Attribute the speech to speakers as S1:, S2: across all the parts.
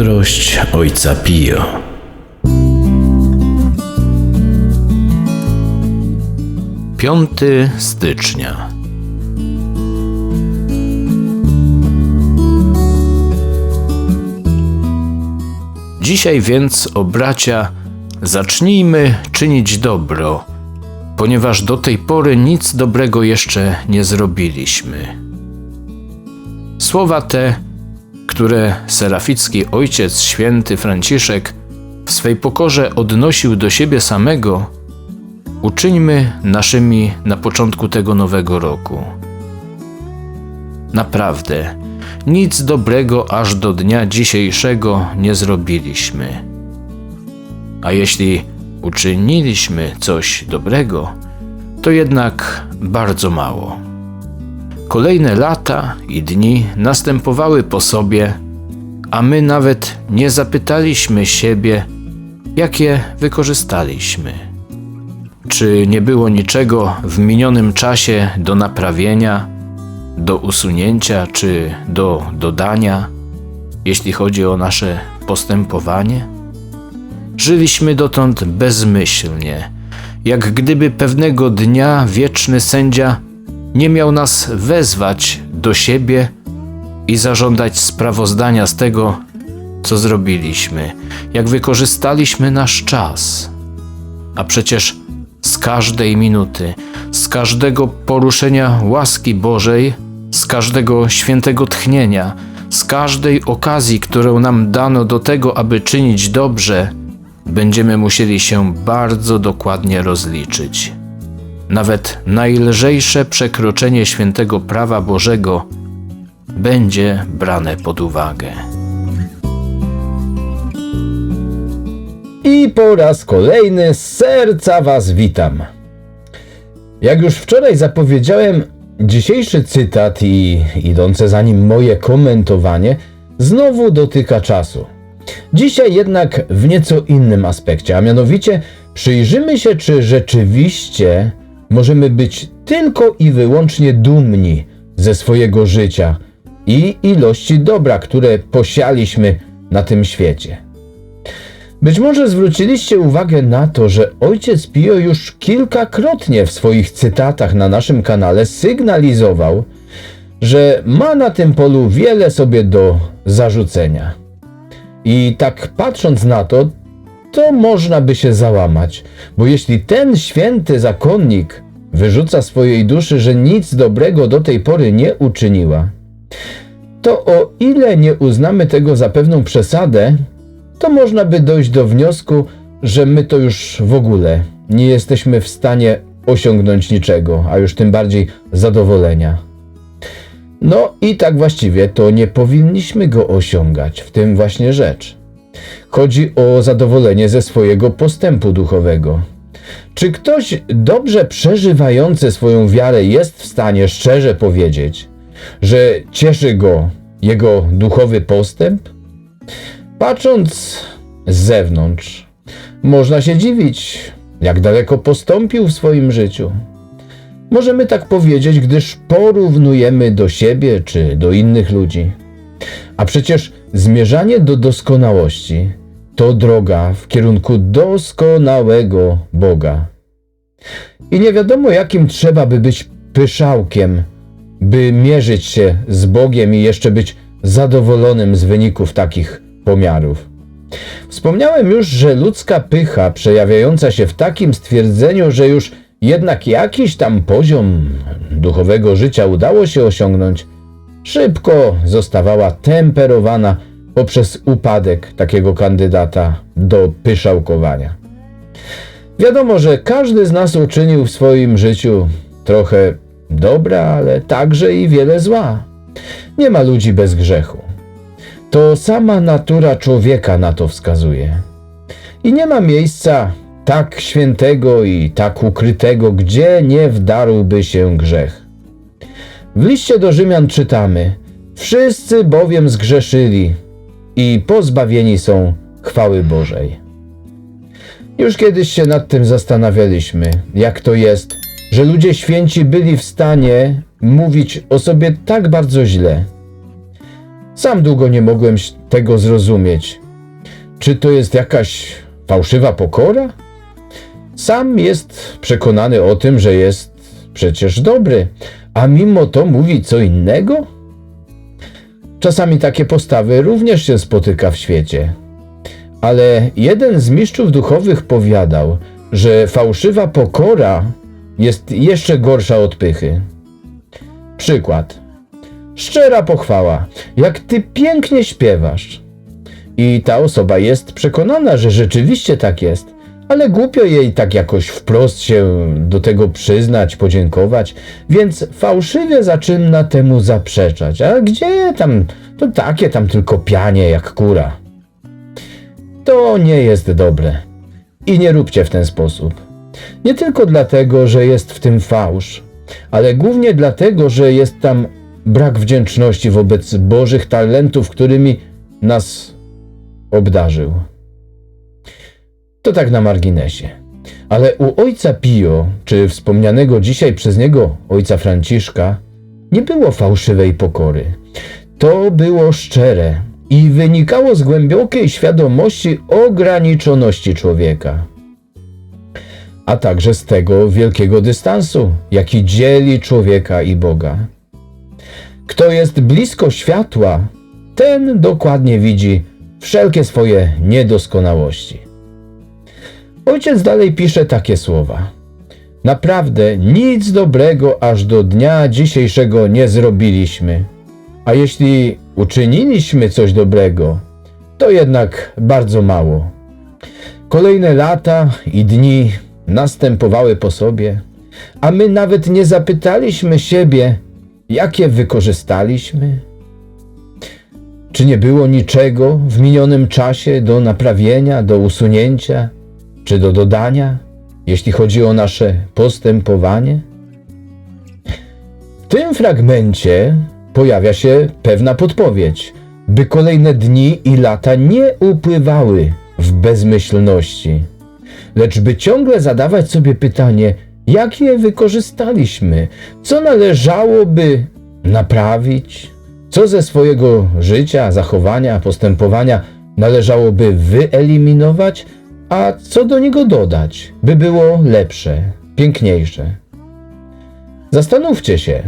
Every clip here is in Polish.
S1: Mądrość Ojca Pio. Piąty stycznia. Dzisiaj więc, o bracia, zacznijmy czynić dobro, ponieważ do tej pory nic dobrego jeszcze nie zrobiliśmy. Słowa te, które seraficki ojciec święty Franciszek w swej pokorze odnosił do siebie samego, uczyńmy naszymi na początku tego nowego roku. Naprawdę, nic dobrego aż do dnia dzisiejszego nie zrobiliśmy. A jeśli uczyniliśmy coś dobrego, to jednak bardzo mało. Kolejne lata i dni następowały po sobie, a my nawet nie zapytaliśmy siebie, jakie wykorzystaliśmy. Czy nie było niczego w minionym czasie do naprawienia, do usunięcia czy do dodania, jeśli chodzi o nasze postępowanie? Żyliśmy dotąd bezmyślnie, jak gdyby pewnego dnia wieczny sędzia nie miał nas wezwać do siebie i zażądać sprawozdania z tego, co zrobiliśmy, jak wykorzystaliśmy nasz czas. A przecież z każdej minuty, z każdego poruszenia łaski Bożej, z każdego świętego tchnienia, z każdej okazji, którą nam dano do tego, aby czynić dobrze, będziemy musieli się bardzo dokładnie rozliczyć. Nawet najlżejsze przekroczenie świętego prawa Bożego będzie brane pod uwagę.
S2: I po raz kolejny z serca Was witam. Jak już wczoraj zapowiedziałem, dzisiejszy cytat i idące za nim moje komentowanie znowu dotyka czasu. Dzisiaj jednak w nieco innym aspekcie, a mianowicie przyjrzymy się, czy rzeczywiście możemy być tylko i wyłącznie dumni ze swojego życia i ilości dobra, które posialiśmy na tym świecie. Być może zwróciliście uwagę na to, że ojciec Pio już kilkakrotnie w swoich cytatach na naszym kanale sygnalizował, że ma na tym polu wiele sobie do zarzucenia. I tak patrząc na to, to można by się załamać, bo jeśli ten święty zakonnik wyrzuca swojej duszy, że nic dobrego do tej pory nie uczyniła, to o ile nie uznamy tego za pewną przesadę, to można by dojść do wniosku, że my to już w ogóle nie jesteśmy w stanie osiągnąć niczego, a już tym bardziej zadowolenia. No i tak właściwie to nie powinniśmy go osiągać, w tym właśnie rzecz. Chodzi o zadowolenie ze swojego postępu duchowego. Czy ktoś dobrze przeżywający swoją wiarę jest w stanie szczerze powiedzieć, że cieszy go jego duchowy postęp? Patrząc z zewnątrz, można się dziwić, jak daleko postąpił w swoim życiu. Możemy tak powiedzieć, gdyż porównujemy do siebie czy do innych ludzi. A przecież zmierzanie do doskonałości to droga w kierunku doskonałego Boga. I nie wiadomo, jakim trzeba by być pyszałkiem, by mierzyć się z Bogiem i jeszcze być zadowolonym z wyników takich pomiarów. Wspomniałem już, że ludzka pycha przejawiająca się w takim stwierdzeniu, że już jednak jakiś tam poziom duchowego życia udało się osiągnąć, szybko zostawała temperowana poprzez upadek takiego kandydata do pyszałkowania. Wiadomo, że każdy z nas uczynił w swoim życiu trochę dobra, ale także i wiele zła. Nie ma ludzi bez grzechu. To sama natura człowieka na to wskazuje. I nie ma miejsca tak świętego i tak ukrytego, gdzie nie wdarłby się grzech. W liście do Rzymian czytamy: Wszyscy bowiem zgrzeszyli i pozbawieni są chwały Bożej. Już kiedyś się nad tym zastanawialiśmy, jak to jest, że ludzie święci byli w stanie mówić o sobie tak bardzo źle. Sam długo nie mogłem tego zrozumieć. Czy to jest jakaś fałszywa pokora? Sam jest przekonany o tym, że jest przecież dobry, a mimo to mówi co innego? Czasami takie postawy również się spotyka w świecie. Ale jeden z mistrzów duchowych powiadał, że fałszywa pokora jest jeszcze gorsza od pychy. Przykład. Szczera pochwała. Jak ty pięknie śpiewasz. I ta osoba jest przekonana, że rzeczywiście tak jest, ale głupio jej tak jakoś wprost się do tego przyznać, podziękować, więc fałszywie zaczyna temu zaprzeczać. A gdzie tam, to takie tam tylko pianie jak kura. To nie jest dobre. I nie róbcie w ten sposób. Nie tylko dlatego, że jest w tym fałsz, ale głównie dlatego, że jest tam brak wdzięczności wobec Bożych talentów, którymi nas obdarzył. To tak na marginesie. Ale u ojca Pio, czy wspomnianego dzisiaj przez niego ojca Franciszka, nie było fałszywej pokory. To było szczere i wynikało z głębokiej świadomości ograniczoności człowieka a także z tego wielkiego dystansu, jaki dzieli człowieka i Boga. Kto jest blisko światła, ten dokładnie widzi wszelkie swoje niedoskonałości. Ojciec dalej pisze takie słowa. Naprawdę nic dobrego aż do dnia dzisiejszego nie zrobiliśmy, a jeśli uczyniliśmy coś dobrego, to jednak bardzo mało. Kolejne lata i dni następowały po sobie, a my nawet nie zapytaliśmy siebie, jakie wykorzystaliśmy. Czy nie było niczego w minionym czasie do naprawienia, do usunięcia, czy do dodania, jeśli chodzi o nasze postępowanie? W tym fragmencie pojawia się pewna podpowiedź, by kolejne dni i lata nie upływały w bezmyślności lecz by ciągle zadawać sobie pytanie, jak je wykorzystaliśmy, co należałoby naprawić, co ze swojego życia, zachowania, postępowania należałoby wyeliminować, a co do niego dodać, by było lepsze, piękniejsze. Zastanówcie się,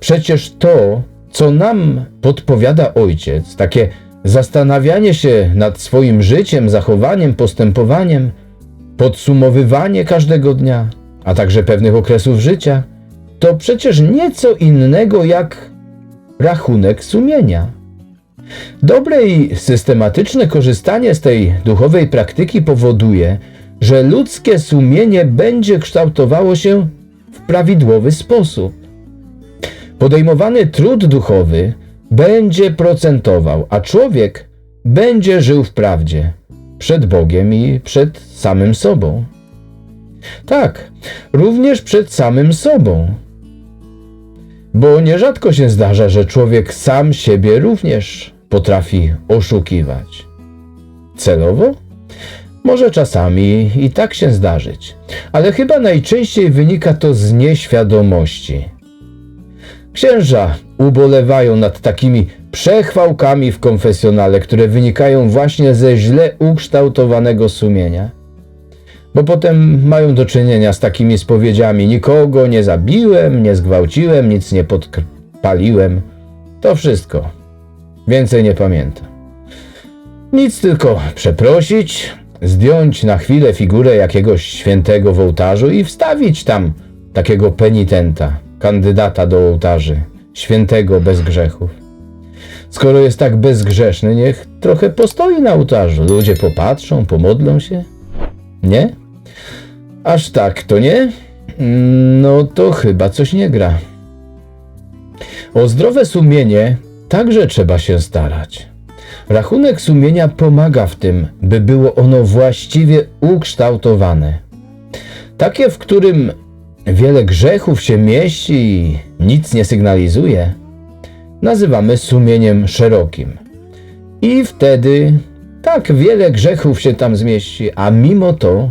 S2: przecież to, co nam podpowiada ojciec, takie zastanawianie się nad swoim życiem, zachowaniem, postępowaniem, podsumowywanie każdego dnia, a także pewnych okresów życia, to przecież nieco innego jak rachunek sumienia. Dobre i systematyczne korzystanie z tej duchowej praktyki powoduje, że ludzkie sumienie będzie kształtowało się w prawidłowy sposób. Podejmowany trud duchowy będzie procentował, a człowiek będzie żył w prawdzie przed Bogiem i przed samym sobą. Tak, również przed samym sobą. Bo nierzadko się zdarza, że człowiek sam siebie również potrafi oszukiwać. Celowo? Może czasami i tak się zdarzyć, ale chyba najczęściej wynika to z nieświadomości. Księża ubolewają nad takimi przechwałkami w konfesjonale, które wynikają właśnie ze źle ukształtowanego sumienia. Bo potem mają do czynienia z takimi spowiedziami: nikogo nie zabiłem, nie zgwałciłem, nic nie podpaliłem. To wszystko. Więcej nie pamiętam. Nic tylko przeprosić, zdjąć na chwilę figurę jakiegoś świętego w ołtarzu i wstawić tam takiego penitenta, kandydata do ołtarzy, świętego bez grzechów. Skoro jest tak bezgrzeszny, niech trochę postoi na ołtarzu. Ludzie popatrzą, pomodlą się. Nie? Aż tak, to nie? No to chyba coś nie gra. O zdrowe sumienie także trzeba się starać. Rachunek sumienia pomaga w tym, by było ono właściwie ukształtowane. Takie, w którym wiele grzechów się mieści i nic nie sygnalizuje, nazywamy sumieniem szerokim. I wtedy tak wiele grzechów się tam zmieści, a mimo to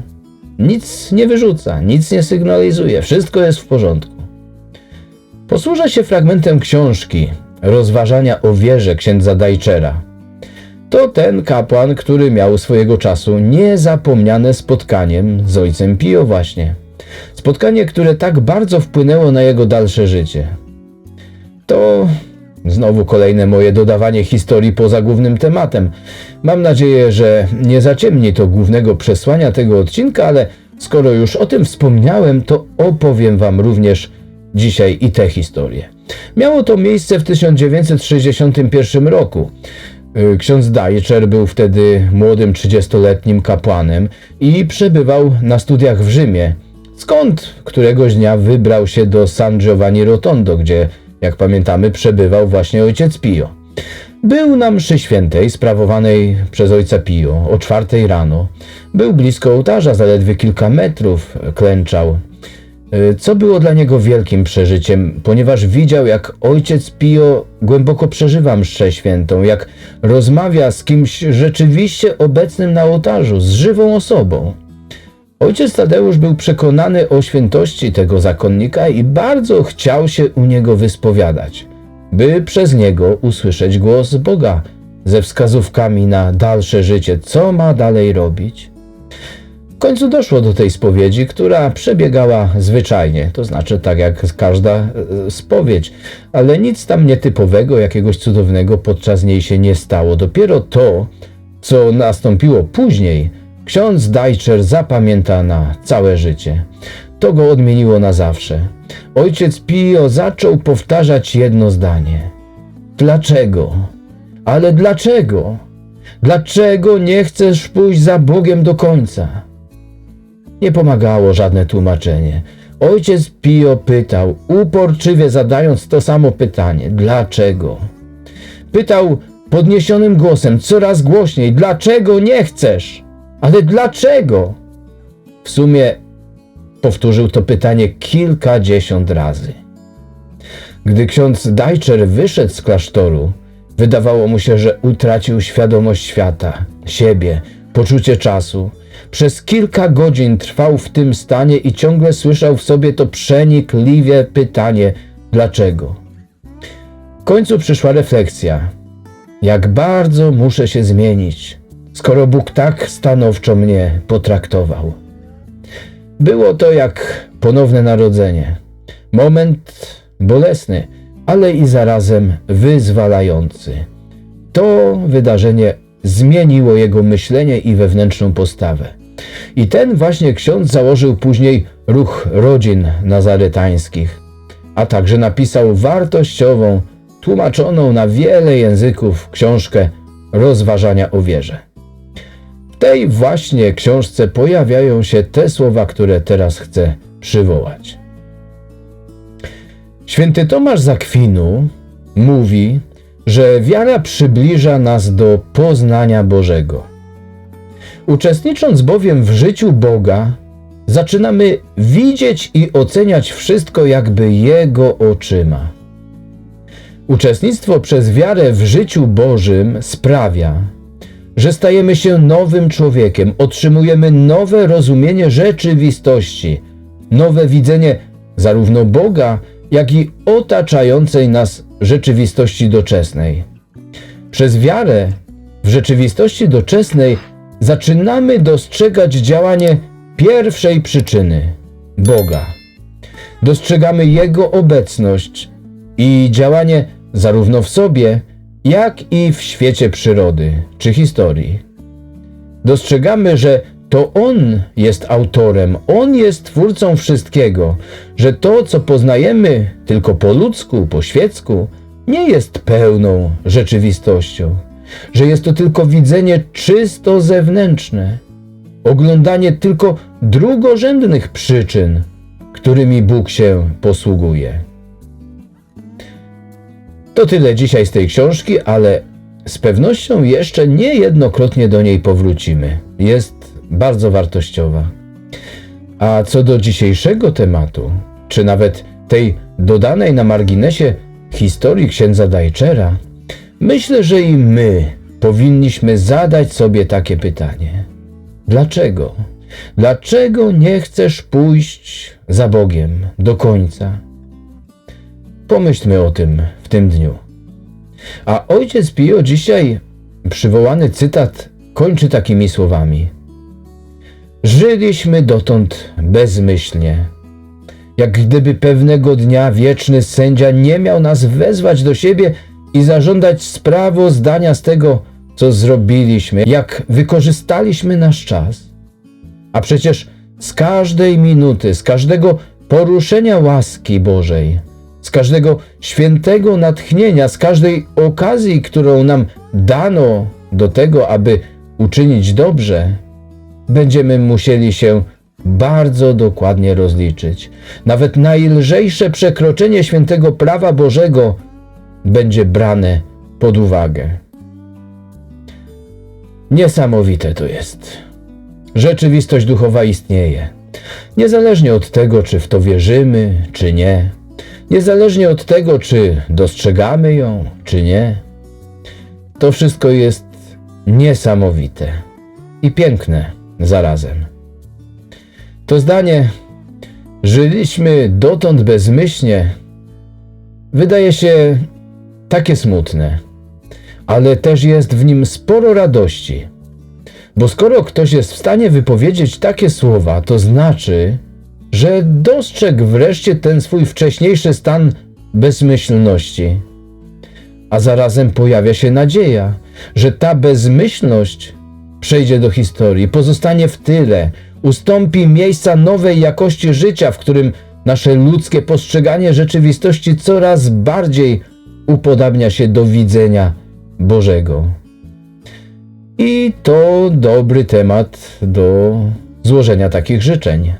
S2: nic nie wyrzuca, nic nie sygnalizuje, wszystko jest w porządku. Posłużę się fragmentem książki, rozważania o wierze księdza Dajczera. To ten kapłan, który miał swojego czasu niezapomniane spotkaniem z ojcem Pio właśnie. Spotkanie, które tak bardzo wpłynęło na jego dalsze życie. To znowu kolejne moje dodawanie historii poza głównym tematem. Mam nadzieję, że nie zaciemni to głównego przesłania tego odcinka, ale skoro już o tym wspomniałem, to opowiem Wam również dzisiaj i tę historię. Miało to miejsce w 1961 roku. Y, Ksiądz Dajczer był wtedy młodym 30-letnim kapłanem i przebywał na studiach w Rzymie. Skąd któregoś dnia wybrał się do San Giovanni Rotondo, gdzie, jak pamiętamy, przebywał właśnie ojciec Pio. Był na mszy świętej sprawowanej przez ojca Pio o czwartej rano. Był blisko ołtarza, zaledwie kilka metrów klęczał. Y, Co było dla niego wielkim przeżyciem, ponieważ widział, jak ojciec Pio głęboko przeżywa mszę świętą, jak rozmawia z kimś rzeczywiście obecnym na ołtarzu, z żywą osobą. Ojciec Tadeusz był przekonany o świętości tego zakonnika i bardzo chciał się u niego wyspowiadać, by przez niego usłyszeć głos Boga ze wskazówkami na dalsze życie, co ma dalej robić. Końcu doszło do tej spowiedzi, która przebiegała zwyczajnie, to znaczy tak jak każda e, spowiedź, ale nic tam nietypowego, jakiegoś cudownego podczas niej się nie stało. Dopiero to, co nastąpiło później, ksiądz Dajczer zapamięta na całe życie. To go odmieniło na zawsze. Ojciec Pio zaczął powtarzać jedno zdanie. Dlaczego? Ale dlaczego? Dlaczego nie chcesz pójść za Bogiem do końca? Nie pomagało żadne tłumaczenie. Ojciec Pio pytał, uporczywie zadając to samo pytanie: dlaczego? Pytał podniesionym głosem, coraz głośniej: Dlaczego nie chcesz? Ale dlaczego? W sumie powtórzył to pytanie kilkadziesiąt razy. Gdy ksiądz Dajczer wyszedł z klasztoru, wydawało mu się, że utracił świadomość świata, siebie, poczucie czasu. Przez kilka godzin trwał w tym stanie i ciągle słyszał w sobie to przenikliwie pytanie: dlaczego? W końcu przyszła refleksja. Jak bardzo muszę się zmienić, skoro Bóg tak stanowczo mnie potraktował. Było to jak ponowne narodzenie. Moment bolesny, ale i zarazem wyzwalający. To wydarzenie zmieniło jego myślenie i wewnętrzną postawę. I ten właśnie ksiądz założył później ruch rodzin nazaretańskich, a także napisał wartościową, tłumaczoną na wiele języków książkę Rozważania o wierze. W tej właśnie książce pojawiają się te słowa, które teraz chcę przywołać. Święty Tomasz z Akwinu mówi, że wiara przybliża nas do poznania Bożego. Uczestnicząc bowiem w życiu Boga, zaczynamy widzieć i oceniać wszystko jakby Jego oczyma. Uczestnictwo przez wiarę w życiu Bożym sprawia, że stajemy się nowym człowiekiem, otrzymujemy nowe rozumienie rzeczywistości, nowe widzenie zarówno Boga, jak i otaczającej nas rzeczywistości doczesnej. Przez wiarę w rzeczywistości doczesnej zaczynamy dostrzegać działanie pierwszej przyczyny Boga. Dostrzegamy Jego obecność i działanie zarówno w sobie, jak i w świecie przyrody czy historii. Dostrzegamy, że to On jest autorem, On jest twórcą wszystkiego, że to, co poznajemy tylko po ludzku, po świecku, nie jest pełną rzeczywistością, że jest to tylko widzenie czysto zewnętrzne, oglądanie tylko drugorzędnych przyczyn, którymi Bóg się posługuje. To tyle dzisiaj z tej książki, ale z pewnością jeszcze niejednokrotnie do niej powrócimy. Jest bardzo wartościowa. A co do dzisiejszego tematu, czy nawet tej dodanej na marginesie historii księdza Dajczera, myślę, że i my powinniśmy zadać sobie takie pytanie. Dlaczego? Dlaczego nie chcesz pójść za Bogiem do końca? Pomyślmy o tym w tym dniu. A ojciec Pio dzisiaj przywołany cytat kończy takimi słowami. Żyliśmy dotąd bezmyślnie, jak gdyby pewnego dnia wieczny sędzia nie miał nas wezwać do siebie i zażądać sprawozdania z tego, co zrobiliśmy, jak wykorzystaliśmy nasz czas. A przecież z każdej minuty, z każdego poruszenia łaski Bożej, z każdego świętego natchnienia, z każdej okazji, którą nam dano do tego, aby uczynić dobrze, będziemy musieli się bardzo dokładnie rozliczyć. Nawet najlżejsze przekroczenie świętego prawa Bożego będzie brane pod uwagę. Niesamowite to jest. Rzeczywistość duchowa istnieje. Niezależnie od tego, czy w to wierzymy, czy nie, niezależnie od tego, czy dostrzegamy ją, czy nie, to wszystko jest niesamowite i piękne zarazem. To zdanie żyliśmy dotąd bezmyślnie wydaje się takie smutne, ale też jest w nim sporo radości. Bo skoro ktoś jest w stanie wypowiedzieć takie słowa, to znaczy, że dostrzegł wreszcie ten swój wcześniejszy stan bezmyślności. A zarazem pojawia się nadzieja, że ta bezmyślność przejdzie do historii, pozostanie w tyle, ustąpi miejsca nowej jakości życia, w którym nasze ludzkie postrzeganie rzeczywistości coraz bardziej upodabnia się do widzenia Bożego. I to dobry temat do złożenia takich życzeń.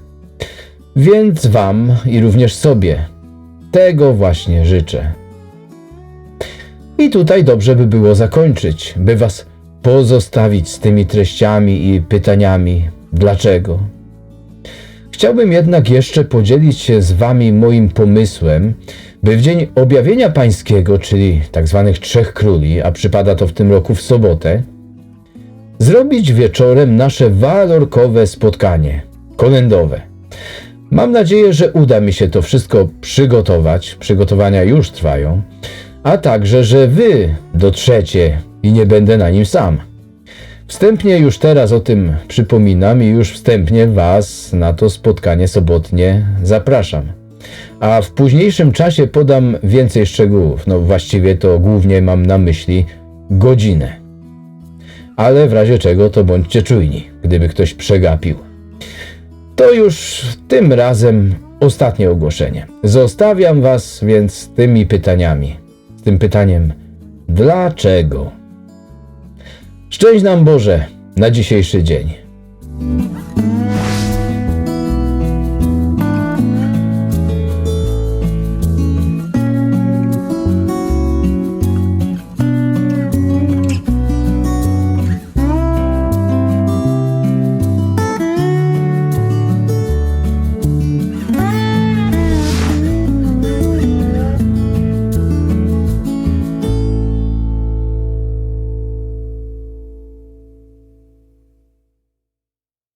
S2: Więc Wam i również sobie tego właśnie życzę. I tutaj dobrze by było zakończyć, by Was pozostawić z tymi treściami i pytaniami dlaczego. Chciałbym jednak jeszcze podzielić się z Wami moim pomysłem, by w dzień objawienia Pańskiego, czyli tak zwanych Trzech Króli, a przypada to w tym roku w sobotę, zrobić wieczorem nasze walorkowe spotkanie, kolędowe. Mam nadzieję, że uda mi się to wszystko przygotować. Przygotowania już trwają, a także, że Wy dotrzecie i nie będę na nim sam. Wstępnie już teraz o tym przypominam i już wstępnie Was na to spotkanie sobotnie zapraszam. A w późniejszym czasie podam więcej szczegółów. No właściwie to głównie mam na myśli godzinę. Ale w razie czego to bądźcie czujni, gdyby ktoś przegapił. To już tym razem ostatnie ogłoszenie. Zostawiam Was więc tymi pytaniami. Z tym pytaniem: dlaczego? Szczęść nam Boże na dzisiejszy dzień.